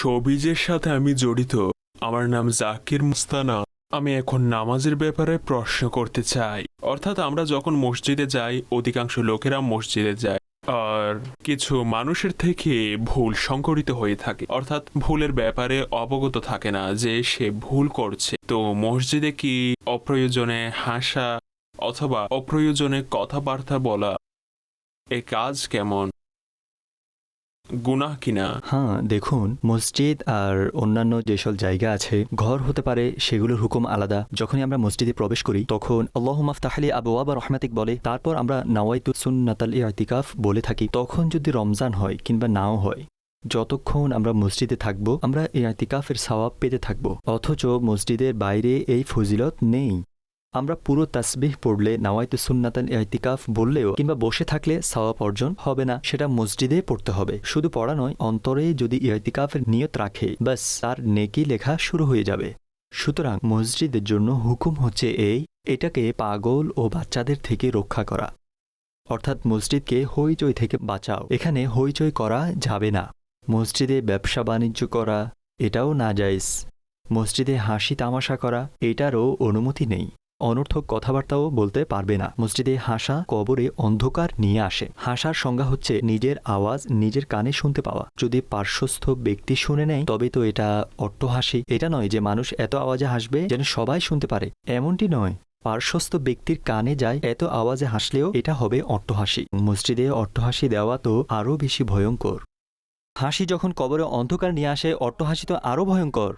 শোবিজের সাথে আমি জড়িত। আমার নাম জাকির মুস্তানা। আমি এখন নামাজের ব্যাপারে প্রশ্ন করতে চাই। অর্থাৎ আমরা যখন মসজিদে যাই, অধিকাংশ লোকেরা মসজিদে যায়। আর কিছু মানুষের থেকে ভুল সংকরিত হয়ে থাকে। অর্থাৎ ভুলের ব্যাপারে অবগত থাকে না যে সে ভুল করছে। তো মসজিদে কি অপ্রয়োজনে হাসা অথবা অপ্রয়োজনে কথাবার্তা বলা? এ কাজ কেমন? গুনাহ কিনা হ্যাঁ দেখুন, মসজিদ আর অন্যান্য যেসব জায়গা আছে, ঘর হতে পারে, সেগুলোর হুকুম আলাদা। যখনই আমরা মসজিদে প্রবেশ করি, তখন আল্লাহ মাফতাহলি আবু আবা রহমাতিক বলে, তারপর আমরা নাওয়াইতু সুন্নাতাল ইতিকাফ বলে থাকি। তখন যদি রমজান হয় কিংবা নাও হয়, যতক্ষণ আমরা মসজিদে থাকব, আমরা এই আতিকাফের সওয়াব পেতে থাকব। অথচ মসজিদের বাইরে এই ফজিলত নেই। আমরা পুরো তাসবিহ পড়লে নাওয়াইতু সুন্নাতান ইতিকাফ বললেও কিংবা বসে থাকলে সওয়াব অর্জন হবে না, সেটা মসজিদে পড়তে হবে। শুধু পড়া নয়, অন্তরে যদি ইতিকাফের নিয়ত রাখে, ব্যাস, তার নেকি লেখা শুরু হয়ে যাবে। সুতরাং মসজিদের জন্য হুকুম হচ্ছে এই, এটাকে পাগল ও বাচ্চাদের থেকে রক্ষা করা। অর্থাৎ মসজিদকে হইচই থেকে বাঁচাও। এখানে হইচই করা যাবে না। মসজিদে ব্যবসা বাণিজ্য করা, এটাও না যায়জ মসজিদে হাসি তামাশা করা, এটারও অনুমতি নেই। অনর্থক কথাবার্তাও বলতে পারবে না। মসজিদে হাসা কবরে অন্ধকার নিয়ে আসে। হাসার সংজ্ঞা হচ্ছে নিজের আওয়াজ নিজের কানে শুনতে পাওয়া। যদি পার্শ্বস্থ ব্যক্তি শুনে নেয়, তবে তো এটা অট্টহাসি। এটা নয় যে মানুষ এত আওয়াজে হাসবে যেন সবাই শুনতে পারে। এমনটি নয়। পার্শ্বস্থ ব্যক্তির কানে যায় এত আওয়াজে হাসলেও এটা হবে অট্টহাসি। মসজিদে অট্টহাসি দেওয়া তো আরও বেশি ভয়ঙ্কর। হাসি যখন কবরে অন্ধকার নিয়ে আসে, অট্টহাসি তো আরও ভয়ঙ্কর।